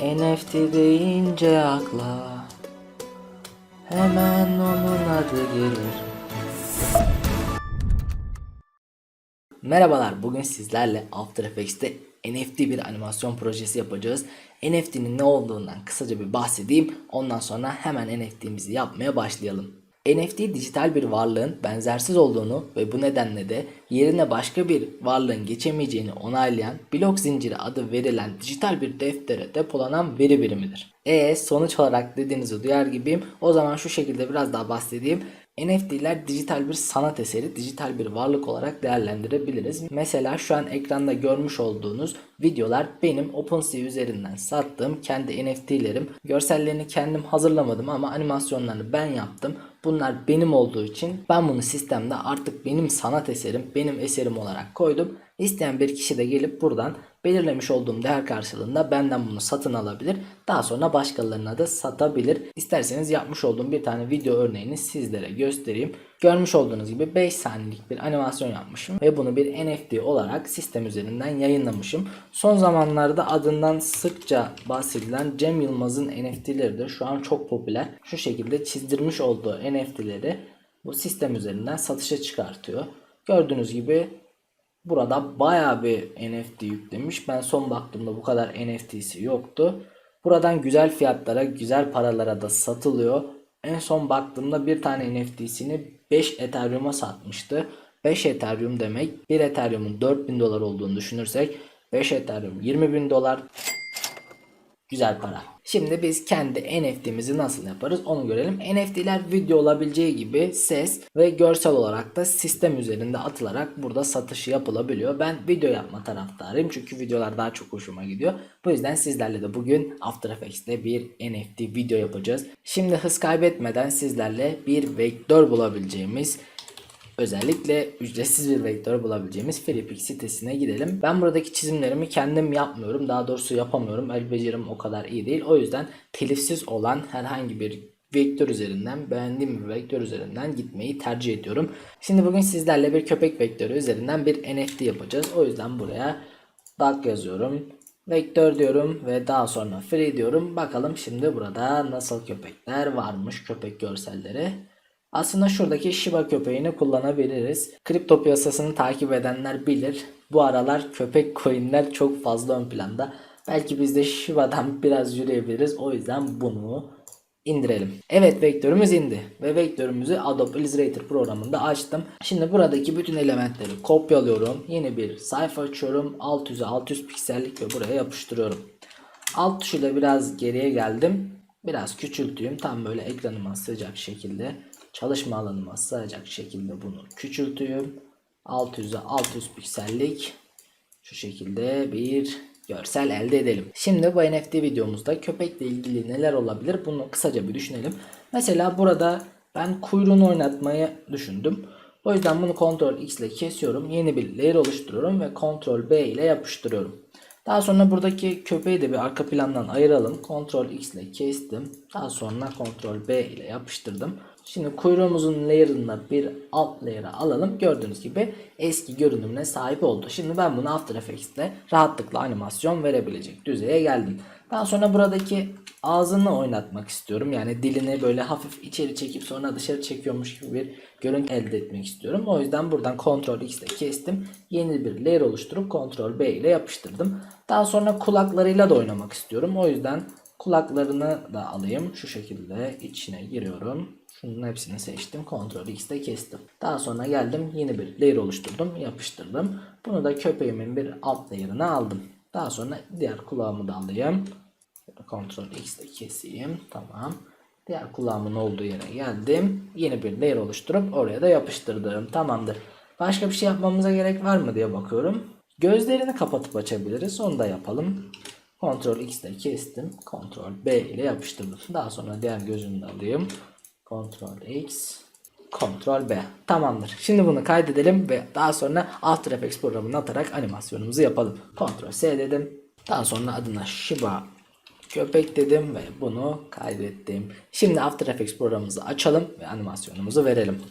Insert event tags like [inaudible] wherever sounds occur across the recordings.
NFT deyince akla Hemen onun adı gelir Merhabalar bugün sizlerle After Effects'te NFT bir animasyon projesi yapacağız. NFT'nin ne olduğundan kısaca bir bahsedeyim. Ondan sonra hemen NFT'mizi yapmaya başlayalım. NFT dijital bir varlığın benzersiz olduğunu ve bu nedenle de yerine başka bir varlığın geçemeyeceğini onaylayan blok zinciri adı verilen dijital bir deftere depolanan veri birimidir. E sonuç olarak dediğinizi duyar gibiyim. O zaman şu şekilde biraz daha bahsedeyim. NFT'ler dijital bir sanat eseri, dijital bir varlık olarak değerlendirebiliriz. Mesela şu an ekranda görmüş olduğunuz videolar benim OpenSea üzerinden sattığım kendi NFT'lerim. Görsellerini kendim hazırlamadım ama animasyonlarını ben yaptım. Bunlar benim olduğu için ben bunu sistemde artık benim sanat eserim, benim eserim olarak koydum. İsteyen bir kişi de gelip buradan belirlemiş olduğum değer karşılığında benden bunu satın alabilir. Daha sonra başkalarına da satabilir. İsterseniz yapmış olduğum bir tane video örneğini sizlere göstereyim. Görmüş olduğunuz gibi 5 saniyelik bir animasyon yapmışım ve bunu bir NFT olarak sistem üzerinden yayınlamışım. Son zamanlarda adından sıkça bahsedilen Cem Yılmaz'ın NFT'leri de şu an çok popüler. Şu şekilde çizdirmiş olduğu NFT'leri bu sistem üzerinden satışa çıkartıyor. Gördüğünüz gibi Burada bayağı bir NFT yüklemiş. Ben son baktığımda bu kadar NFT'si yoktu. Buradan güzel fiyatlara, güzel paralara da satılıyor. En son baktığımda bir tane NFT'sini 5 Ethereum'a satmıştı. 5 Ethereum demek 1 Ethereum'un 4000 dolar olduğunu düşünürsek 5 Ethereum 20 bin dolar Güzel para. Şimdi biz kendi NFT'mizi nasıl yaparız onu görelim. NFT'ler video olabileceği gibi ses ve görsel olarak da sistem üzerinde atılarak burada satışı yapılabiliyor. Ben video yapma taraftarıyım çünkü videolar daha çok hoşuma gidiyor. Bu yüzden sizlerle de bugün After Effects'te bir NFT video yapacağız. Şimdi hız kaybetmeden sizlerle bir vektör bulabileceğimiz Özellikle ücretsiz bir vektör bulabileceğimiz FreePix sitesine gidelim. Ben buradaki çizimlerimi kendim yapmıyorum. Daha doğrusu yapamıyorum. El becerim o kadar iyi değil. O yüzden telifsiz olan herhangi bir vektör üzerinden beğendiğim bir vektör üzerinden gitmeyi tercih ediyorum. Şimdi bugün sizlerle bir köpek vektörü üzerinden bir NFT yapacağız. O yüzden buraya duck yazıyorum. Vektör diyorum ve daha sonra free diyorum. Bakalım şimdi burada nasıl köpekler varmış köpek görselleri. Aslında şuradaki Shiba köpeğini kullanabiliriz. Kripto piyasasını takip edenler bilir. Bu aralar köpek coinler çok fazla ön planda. Belki biz de Shiba'dan [laughs] biraz yürüyebiliriz. O yüzden bunu indirelim. Evet vektörümüz indi. Ve vektörümüzü Adobe Illustrator programında açtım. Şimdi buradaki bütün elementleri kopyalıyorum. Yeni bir sayfa açıyorum. 600'e 600 piksellik ve buraya yapıştırıyorum. Alt tuşuyla biraz geriye geldim. Biraz küçülteyim. Tam böyle ekranıma sığacak şekilde çalışma alanıma sığacak şekilde bunu küçültüyorum. 600'e 600 piksellik şu şekilde bir görsel elde edelim. Şimdi bu NFT videomuzda köpekle ilgili neler olabilir bunu kısaca bir düşünelim. Mesela burada ben kuyruğunu oynatmayı düşündüm. O yüzden bunu Ctrl X ile kesiyorum. Yeni bir layer oluşturuyorum ve Ctrl B ile yapıştırıyorum. Daha sonra buradaki köpeği de bir arka plandan ayıralım. Ctrl X ile kestim. Daha sonra Ctrl B ile yapıştırdım. Şimdi kuyruğumuzun layer'ında bir alt layer'a alalım. Gördüğünüz gibi eski görünümüne sahip oldu. Şimdi ben bunu After Effects'te rahatlıkla animasyon verebilecek düzeye geldim. Daha sonra buradaki ağzını oynatmak istiyorum. Yani dilini böyle hafif içeri çekip sonra dışarı çekiyormuş gibi bir görüntü elde etmek istiyorum. O yüzden buradan Ctrl X ile kestim. Yeni bir layer oluşturup Ctrl B ile yapıştırdım. Daha sonra kulaklarıyla da oynamak istiyorum. O yüzden kulaklarını da alayım. Şu şekilde içine giriyorum. Şunun hepsini seçtim. Ctrl X'de kestim. Daha sonra geldim yeni bir layer oluşturdum. Yapıştırdım. Bunu da köpeğimin bir alt layer'ına aldım. Daha sonra diğer kulağımı da alayım. Ctrl X'de keseyim. Tamam. Diğer kulağımın olduğu yere geldim. Yeni bir layer oluşturup oraya da yapıştırdım. Tamamdır. Başka bir şey yapmamıza gerek var mı diye bakıyorum. Gözlerini kapatıp açabiliriz. Onu da yapalım. Ctrl X'de kestim. Ctrl B ile yapıştırdım. Daha sonra diğer gözünü de alayım. Ctrl X Ctrl B. Tamamdır. Şimdi bunu kaydedelim ve daha sonra After Effects programını atarak animasyonumuzu yapalım. Ctrl S dedim. Daha sonra adına Shiba köpek dedim ve bunu kaydettim. Şimdi After Effects programımızı açalım ve animasyonumuzu verelim.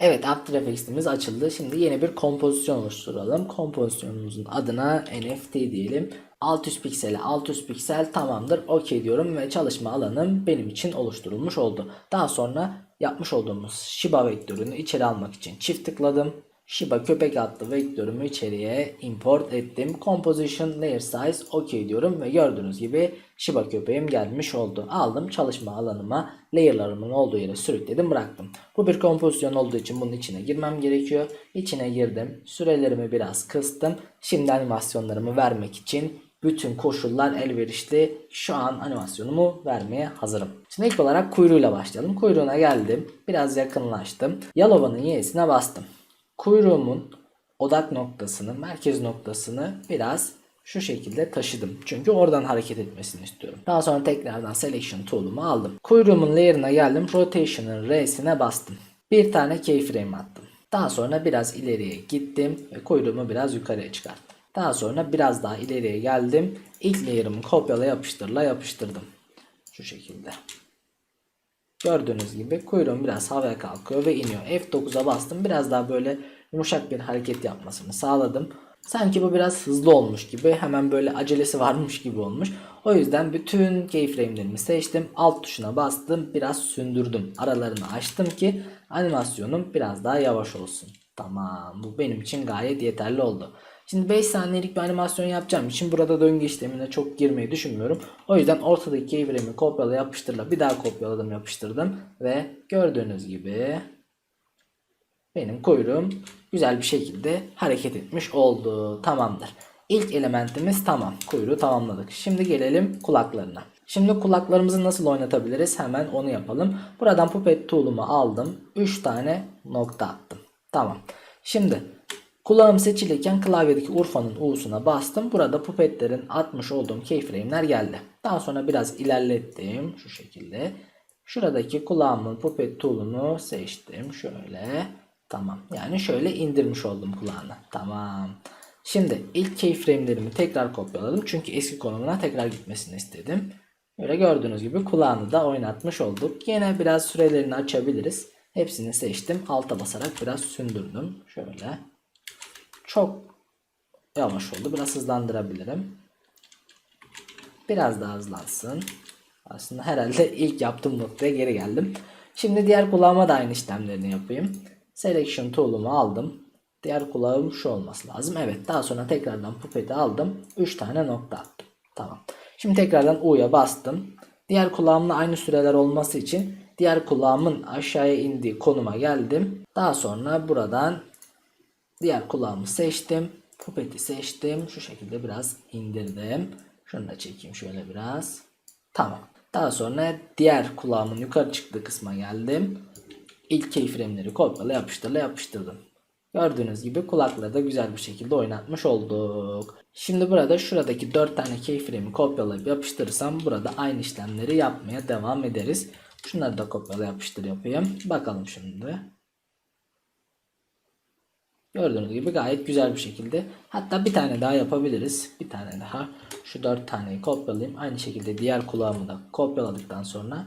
Evet After Effects'imiz açıldı. Şimdi yeni bir kompozisyon oluşturalım. Kompozisyonumuzun adına NFT diyelim. 600 piksele 600 piksel tamamdır okey diyorum ve çalışma alanım benim için oluşturulmuş oldu. Daha sonra yapmış olduğumuz Shiba vektörünü içeri almak için çift tıkladım. Shiba köpek adlı vektörümü içeriye import ettim. Composition layer size okey diyorum ve gördüğünüz gibi Shiba köpeğim gelmiş oldu. Aldım çalışma alanıma layer'larımın olduğu yere sürükledim bıraktım. Bu bir kompozisyon olduğu için bunun içine girmem gerekiyor. İçine girdim. Sürelerimi biraz kıstım. Şimdi animasyonlarımı vermek için bütün koşullar elverişli. Şu an animasyonumu vermeye hazırım. Şimdi ilk olarak kuyruğuyla başlayalım. Kuyruğuna geldim. Biraz yakınlaştım. Yalova'nın y'sine bastım. Kuyruğumun odak noktasını, merkez noktasını biraz şu şekilde taşıdım. Çünkü oradan hareket etmesini istiyorum. Daha sonra tekrardan selection tool'umu aldım. Kuyruğumun layer'ına geldim. Rotation'ın R'sine bastım. Bir tane keyframe attım. Daha sonra biraz ileriye gittim ve kuyruğumu biraz yukarıya çıkarttım. Daha sonra biraz daha ileriye geldim. İlk layer'ımı kopyala yapıştırla yapıştırdım. Şu şekilde. Gördüğünüz gibi kuyruğum biraz havaya kalkıyor ve iniyor. F9'a bastım. Biraz daha böyle yumuşak bir hareket yapmasını sağladım. Sanki bu biraz hızlı olmuş gibi. Hemen böyle acelesi varmış gibi olmuş. O yüzden bütün keyframe'lerimi seçtim. Alt tuşuna bastım. Biraz sündürdüm. Aralarını açtım ki animasyonum biraz daha yavaş olsun. Tamam. Bu benim için gayet yeterli oldu. Şimdi 5 saniyelik bir animasyon yapacağım için burada döngü işlemine çok girmeyi düşünmüyorum. O yüzden ortadaki keyframe'i kopyala yapıştırla bir daha kopyaladım yapıştırdım. Ve gördüğünüz gibi benim kuyruğum güzel bir şekilde hareket etmiş oldu. Tamamdır. İlk elementimiz tamam. Kuyruğu tamamladık. Şimdi gelelim kulaklarına. Şimdi kulaklarımızı nasıl oynatabiliriz? Hemen onu yapalım. Buradan puppet tool'umu aldım. 3 tane nokta attım. Tamam. Şimdi kulağım seçilirken klavyedeki Urfa'nın U'suna bastım. Burada puppetlerin atmış olduğum keyframe'ler geldi. Daha sonra biraz ilerlettim. Şu şekilde. Şuradaki kulağımın puppet tool'unu seçtim. Şöyle. Tamam. Yani şöyle indirmiş oldum kulağını. Tamam. Şimdi ilk keyframe'lerimi tekrar kopyaladım. Çünkü eski konumuna tekrar gitmesini istedim. Böyle gördüğünüz gibi kulağını da oynatmış olduk. Yine biraz sürelerini açabiliriz. Hepsini seçtim. Alta basarak biraz sündürdüm. Şöyle. Çok yavaş oldu. Biraz hızlandırabilirim. Biraz daha hızlansın. Aslında herhalde ilk yaptığım noktaya geri geldim. Şimdi diğer kulağıma da aynı işlemlerini yapayım. Selection tool'umu aldım. Diğer kulağım şu olması lazım. Evet daha sonra tekrardan pupeti aldım. 3 tane nokta attım. Tamam. Şimdi tekrardan U'ya bastım. Diğer kulağımla aynı süreler olması için diğer kulağımın aşağıya indiği konuma geldim. Daha sonra buradan diğer kulağımı seçtim. Pupeti seçtim. Şu şekilde biraz indirdim. Şunu da çekeyim şöyle biraz. Tamam. Daha sonra diğer kulağımın yukarı çıktığı kısma geldim. İlk keyframe'leri kopyala yapıştırla yapıştırdım. Gördüğünüz gibi kulakları da güzel bir şekilde oynatmış olduk. Şimdi burada şuradaki 4 tane keyframe'i kopyalayıp yapıştırırsam burada aynı işlemleri yapmaya devam ederiz. Şunları da kopyala yapıştır yapayım. Bakalım şimdi. Gördüğünüz gibi gayet güzel bir şekilde. Hatta bir tane daha yapabiliriz. Bir tane daha. Şu 4 taneyi kopyalayayım. Aynı şekilde diğer kulağımı da kopyaladıktan sonra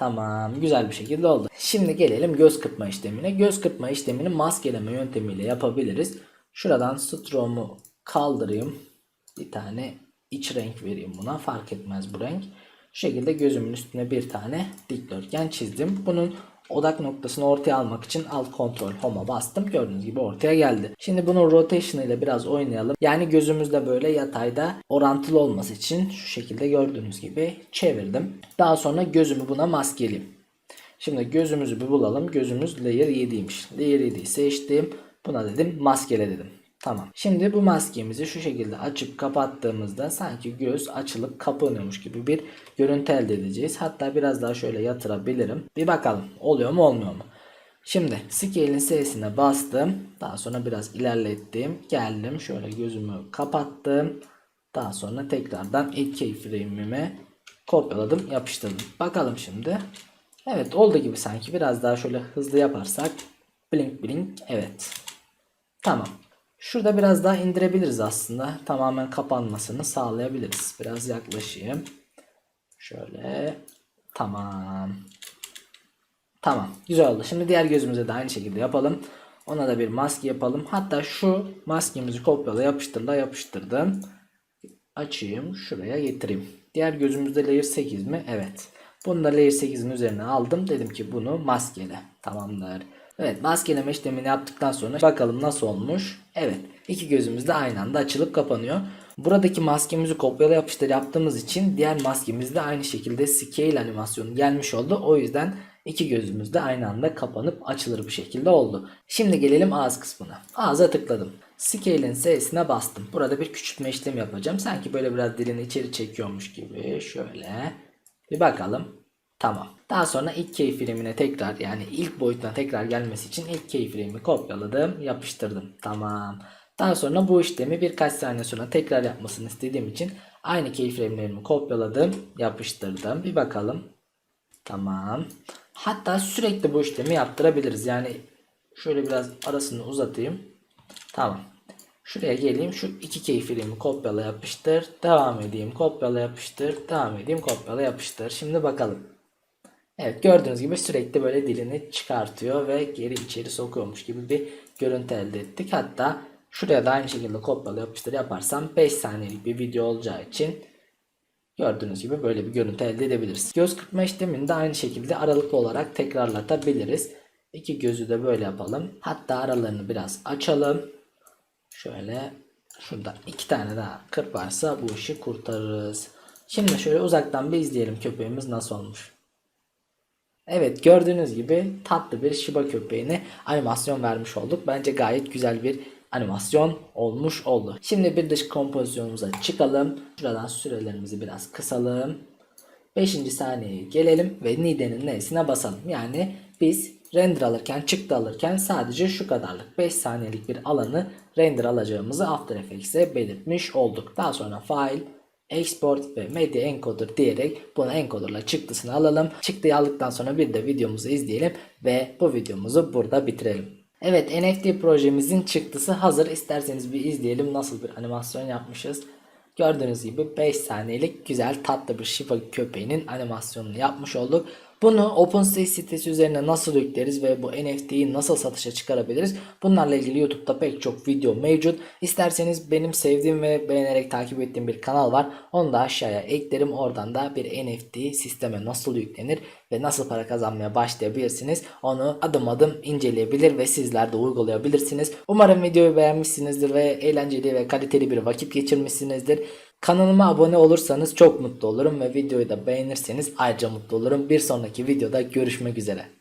Tamam güzel bir şekilde oldu. Şimdi gelelim göz kırpma işlemine. Göz kırpma işlemini maskeleme yöntemiyle yapabiliriz. Şuradan stroke'umu kaldırayım. Bir tane iç renk vereyim buna. Fark etmez bu renk. Şu şekilde gözümün üstüne bir tane dikdörtgen çizdim. Bunun odak noktasını ortaya almak için alt kontrol home'a bastım. Gördüğünüz gibi ortaya geldi. Şimdi bunun rotation ile biraz oynayalım. Yani gözümüzde böyle yatayda orantılı olması için şu şekilde gördüğünüz gibi çevirdim. Daha sonra gözümü buna maskeleyim. Şimdi gözümüzü bir bulalım. Gözümüz layer 7'ymiş. Layer 7'yi seçtim. Buna dedim maskele dedim. Tamam. Şimdi bu maskemizi şu şekilde açıp kapattığımızda sanki göz açılıp kapanıyormuş gibi bir görüntü elde edeceğiz. Hatta biraz daha şöyle yatırabilirim. Bir bakalım oluyor mu olmuyor mu? Şimdi scale'in S'sine bastım. Daha sonra biraz ilerlettim. Geldim şöyle gözümü kapattım. Daha sonra tekrardan ilk keyframe'imi kopyaladım yapıştırdım. Bakalım şimdi. Evet oldu gibi sanki. Biraz daha şöyle hızlı yaparsak. Blink blink. Evet. Tamam. Şurada biraz daha indirebiliriz aslında. Tamamen kapanmasını sağlayabiliriz. Biraz yaklaşayım. Şöyle. Tamam. Tamam. Güzel oldu. Şimdi diğer gözümüze de aynı şekilde yapalım. Ona da bir maske yapalım. Hatta şu maskemizi kopyala yapıştırla yapıştırdım. açayım. Şuraya getireyim. Diğer gözümüzde layer 8 mi? Evet. Bunu da layer 8'in üzerine aldım. Dedim ki bunu maskele. Tamamdır. Evet maskeleme işlemini yaptıktan sonra bakalım nasıl olmuş. Evet iki gözümüz de aynı anda açılıp kapanıyor. Buradaki maskemizi kopyala yapıştır yaptığımız için diğer maskemiz de aynı şekilde scale animasyonu gelmiş oldu. O yüzden iki gözümüz de aynı anda kapanıp açılır bir şekilde oldu. Şimdi gelelim ağız kısmına. Ağza tıkladım. Scale'in S'sine bastım. Burada bir küçültme işlemi yapacağım. Sanki böyle biraz dilini içeri çekiyormuş gibi. Şöyle. Bir bakalım. Tamam. Daha sonra ilk keyframe'ine tekrar yani ilk boyutuna tekrar gelmesi için ilk keyframe'i kopyaladım, yapıştırdım. Tamam. Daha sonra bu işlemi birkaç saniye sonra tekrar yapmasını istediğim için aynı keyframe'lerimi kopyaladım, yapıştırdım. Bir bakalım. Tamam. Hatta sürekli bu işlemi yaptırabiliriz. Yani şöyle biraz arasını uzatayım. Tamam. Şuraya geleyim. Şu iki keyframe'i kopyala yapıştır. Devam edeyim. Kopyala yapıştır. Devam edeyim. Kopyala yapıştır. Şimdi bakalım. Evet gördüğünüz gibi sürekli böyle dilini çıkartıyor ve geri içeri sokuyormuş gibi bir görüntü elde ettik. Hatta şuraya da aynı şekilde kopyala yapıştır yaparsam 5 saniyelik bir video olacağı için gördüğünüz gibi böyle bir görüntü elde edebiliriz. Göz kırpma işlemini de aynı şekilde aralıklı olarak tekrarlatabiliriz. İki gözü de böyle yapalım. Hatta aralarını biraz açalım. Şöyle şurada iki tane daha kırparsa bu işi kurtarırız. Şimdi şöyle uzaktan bir izleyelim köpeğimiz nasıl olmuş. Evet gördüğünüz gibi tatlı bir Shiba köpeğine animasyon vermiş olduk. Bence gayet güzel bir animasyon olmuş oldu. Şimdi bir dış kompozisyonumuza çıkalım. Şuradan sürelerimizi biraz kısalım. 5. saniyeye gelelim ve Nide'nin N'sine basalım. Yani biz render alırken çıktı alırken sadece şu kadarlık 5 saniyelik bir alanı render alacağımızı After Effects'e belirtmiş olduk. Daha sonra file export ve media encoder diyerek bunu encoderla çıktısını alalım. Çıktıyı aldıktan sonra bir de videomuzu izleyelim ve bu videomuzu burada bitirelim. Evet NFT projemizin çıktısı hazır. İsterseniz bir izleyelim nasıl bir animasyon yapmışız. Gördüğünüz gibi 5 saniyelik güzel tatlı bir Shiba köpeğinin animasyonunu yapmış olduk. Bunu OpenSea sitesi üzerine nasıl yükleriz ve bu NFT'yi nasıl satışa çıkarabiliriz? Bunlarla ilgili YouTube'da pek çok video mevcut. İsterseniz benim sevdiğim ve beğenerek takip ettiğim bir kanal var. Onu da aşağıya eklerim. Oradan da bir NFT sisteme nasıl yüklenir ve nasıl para kazanmaya başlayabilirsiniz. Onu adım adım inceleyebilir ve sizler de uygulayabilirsiniz. Umarım videoyu beğenmişsinizdir ve eğlenceli ve kaliteli bir vakit geçirmişsinizdir. Kanalıma abone olursanız çok mutlu olurum ve videoyu da beğenirseniz ayrıca mutlu olurum. Bir sonraki videoda görüşmek üzere.